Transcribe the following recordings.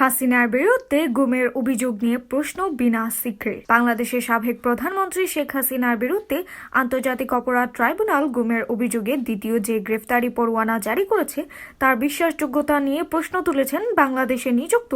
হাসিনার বিরুদ্ধে গুমের অভিযোগ নিয়ে প্রশ্ন বিনা সিক্রেট বাংলাদেশের সাবেক প্রধানমন্ত্রী শেখ হাসিনার বিরুদ্ধে আন্তর্জাতিক অপরাধ ট্রাইব্যুনাল গুমের অভিযোগে দ্বিতীয় যে গ্রেফতারি পরোয়ানা জারি করেছে, তার বিশ্বাসযোগ্যতা নিয়ে প্রশ্ন তুলেছেন বাংলাদেশে নিযুক্ত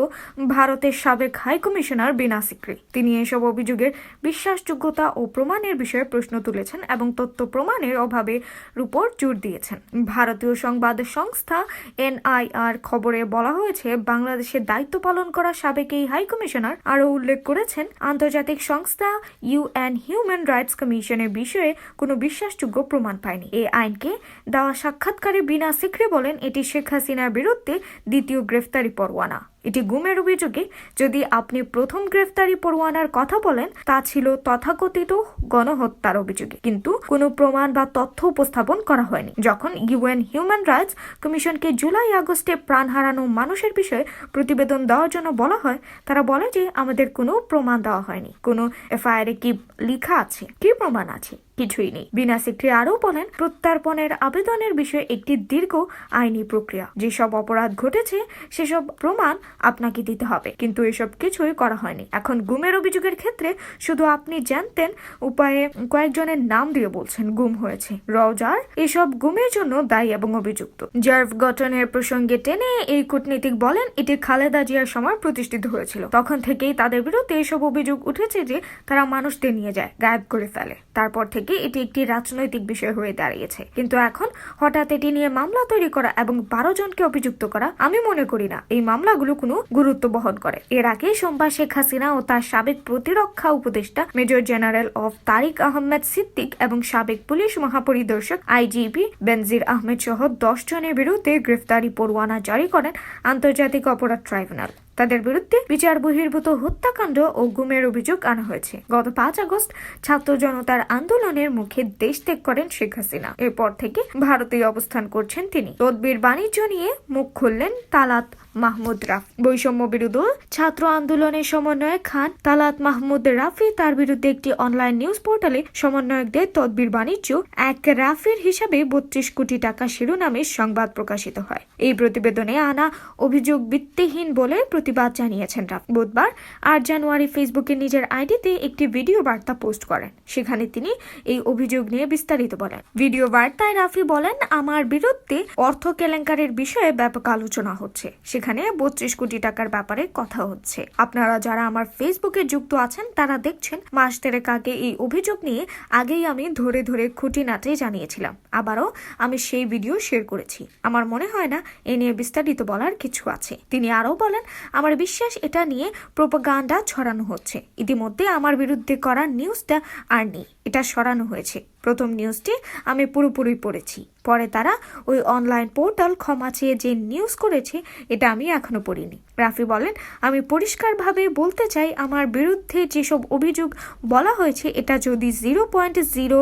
ভারতের সাবেক হাই কমিশনার বিনা সিক্রি তিনি এসব অভিযোগের বিশ্বাসযোগ্যতা ও প্রমাণের বিষয়ে প্রশ্ন তুলেছেন এবং তথ্য প্রমাণের অভাবে উপর জোর দিয়েছেন। ভারতীয় সংবাদ সংস্থা এনআইআর খবরে বলা হয়েছে, বাংলাদেশের দায়িত্ব পালন করা সাবেক এই হাই কমিশনার আরও উল্লেখ করেছেন, আন্তর্জাতিক সংস্থা ইউএন হিউম্যান রাইটস কমিশনের বিষয়ে কোনো বিশ্বাসযোগ্য প্রমাণ পায়নি। এই আইনকে দেওয়া সাক্ষাৎকারে বিনা সিক্রে বলেন, এটি শেখ হাসিনার বিরুদ্ধে দ্বিতীয় গ্রেফতারি পরোয়ানা। এটি গুমের অভিযোগে যদি আপনি প্রথম গ্রেফতারি পরোয়ানার কথা বলেন, তা ছিল তথাকথিত গণহত্যার অভিযোগে। কিন্তু কোনো প্রমাণ বা তথ্য উপস্থাপন করা হয়নি। যখন ইউএন হিউম্যান রাইটস কমিশনকে জুলাই আগস্টে প্রাণ হারানো মানুষের বিষয়ে প্রতিবেদন দেওয়ার জন্য বলা হয়, তারা বলে যে আমাদের কোনো প্রমাণ দেওয়া হয়নি। কোনো এফআইআর কি লেখা আছে? কি প্রমাণ আছে? কিছুই নেই। বিনা সিক্রি আরও বলেন, প্রত্যার্পণের আবেদনের বিষয়ে একটি দীর্ঘ আইনি প্রক্রিয়া। যেসব অপরাধ ঘটেছে, সেসব প্রমাণ আপনাকে দিতে হবে। কিন্তু এসব কিছুই করা হয়নি। এখন গুমের অভিযোগের ক্ষেত্রে শুধু আপনি জানতেন, উপায়ে কয়েকজনের নাম দিয়ে বলছেন গুম হয়েছে। রজার এসব গুমের জন্য দায়ী এবং অভিযুক্ত। জার্ভ গঠনের প্রসঙ্গে টেনে এই কূটনীতিক বলেন, এটি খালেদা জিয়ার সময় প্রতিষ্ঠিত হয়েছিল। তখন থেকেই তাদের বিরুদ্ধে এসব অভিযোগ উঠেছে যে তারা মানুষদের নিয়ে যায়, গায়েব করে ফেলে। তারপর থেকে এটি একটি রাজনৈতিক বিষয় হয়ে দাঁড়িয়েছে। কিন্তু এখন হঠাৎ এটি নিয়ে মামলা তৈরি করা এবং বারো জনকে অভিযুক্ত করা আমি মনে করি না। এই মামলাগুলো কোনো গুরুত্ব বহন করে। এর আগে সোমবার শেখ হাসিনা ও তার সাবেক প্রতিরক্ষা উপদেষ্টা মেজর জেনারেল অফ তারিক আহমেদ সিদ্দিক এবং সাবেক পুলিশ মহাপরিদর্শক আইজিপি বেনজির আহমেদ সহ দশ জনের বিরুদ্ধে গ্রেফতারি পরোয়ানা জারি করেন আন্তর্জাতিক অপরাধ ট্রাইব্যুনাল। তাদের বিরুদ্ধে বিচার বহির্ভূত হত্যাকাণ্ড ও গুমের অভিযোগ আনা হয়েছে। গত পাঁচ আগস্ট ছাত্র জনতার আন্দোলনের মুখে দেশ ত্যাগ করেন শেখ হাসিনা। এরপর থেকে ভারতে অবস্থান করছেন তিনি। তদবির বাণিজ্য নিয়ে মুখ খুললেন তালাত মাহমুদ রাফ। বৈষম্য বিরুদ্ধ ছাত্র আন্দোলনের সমন্বয়ক খান তালাত মাহমুদ রাফি তার বিরুদ্ধে একটি অনলাইন নিউজ পোর্টালে সমন্বয়কদের তদবির বাণিজ্য এক রাফির হিসাবে বত্রিশ কোটি টাকা শিরোনামে সংবাদ প্রকাশিত হয়। এই প্রতিবেদনে আনা অভিযোগ ভিত্তিহীন বলে প্রতিবাদ জানিয়েছেন রাফ। বুধবার আট জানুয়ারি ফেসবুকে নিজের আইডিতে একটি ভিডিও বার্তা পোস্ট করেন। সেখানে তিনি এই অভিযোগ নিয়ে বিস্তারিত বলেন। ভিডিও বার্তায় রাফি বলেন, আমার বিরুদ্ধে অর্থ কেলেঙ্কারির বিষয়ে ব্যাপক আলোচনা হচ্ছে। সেখানে বত্রিশ কোটি টাকার ব্যাপারে কথা হচ্ছে। আপনারা যারা আমার ফেসবুকে যুক্ত আছেন, তারা দেখছেন, মাস দেড়েক আগে এই অভিযোগ নিয়ে আগেই আমি ধরে ধরে খুঁটিনাটি জানিয়েছিলাম। আবারও আমি সেই ভিডিও শেয়ার করেছি। আমার মনে হয় না, এ নিয়ে বিস্তারিত বলার কিছু আছে। তিনি আরও বলেন আমার বিশ্বাস, এটা নিয়ে প্রোপাগান্ডা ছড়ানো হচ্ছে। ইতিমধ্যে আমার বিরুদ্ধে করা নিউজটা আর নেই, এটা সরানো হয়েছে। প্রথম নিউজটি আমি পুরোপুরি পড়েছি। পরে তারা ওই অনলাইন পোর্টাল ক্ষমা চেয়ে যে নিউজ করেছে, এটা আমি এখনও পড়িনি। রাফি বলেন, আমি পরিষ্কারভাবে বলতে চাই, আমার বিরুদ্ধে যেসব অভিযোগ বলা হয়েছে, এটা যদি zero point zero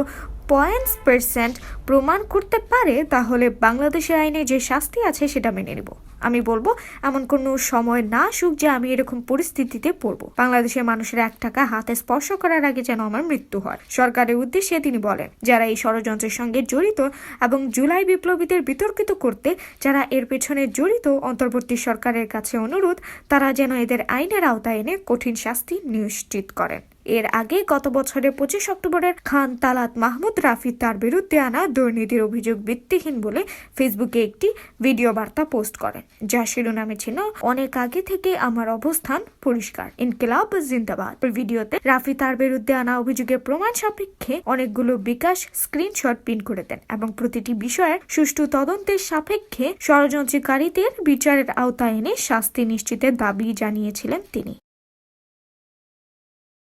points percent প্রমাণ করতে পারে, তাহলে বাংলাদেশের আইনে যে শাস্তি আছে সেটা মেনে নেব। আমি বলব, এমন কোনো সময় না আসুক যে আমি এরকম পরিস্থিতিতে পড়ব। বাংলাদেশের মানুষের এক টাকা হাতে স্পর্শ করার আগে যেন আমার মৃত্যু হয়। সরকারের উদ্দেশ্যে তিনি বলেন, যারা এই ষড়যন্ত্রের সঙ্গে জড়িত এবং জুলাই বিপ্লবীদের বিতর্কিত করতে যারা এর পেছনে জড়িত, অন্তর্বর্তী সরকারের কাছে অনুরোধ, তারা যেন এদের আইনের আওতায় এনে কঠিন শাস্তি নিশ্চিত করেন। এর আগে গত বছরের পঁচিশ অক্টোবরের খান তালাত মাহমুদ রাফি তার বিরুদ্ধে আনা দুর্নীতির অভিযোগ ভিত্তিহীন বলে ফেসবুকে একটি ভিডিও বার্তা পোস্ট করেন, যা শিরোনামে ছিল, অনেক আগে থেকে আমার অবস্থান পরিষ্কার। ইনকিলাব জিন্দাবাদ। ভিডিওতে রাফি তার বিরুদ্ধে আনা অভিযোগের প্রমাণ সাপেক্ষে অনেকগুলো বিকাশ স্ক্রিনশট প্রিন্ট করে দেন এবং প্রতিটি বিষয়ের সুষ্ঠু তদন্তের সাপেক্ষে ষড়যন্ত্রকারীদের বিচারের আওতায় এনে শাস্তি নিশ্চিতের দাবি জানিয়েছিলেন তিনি।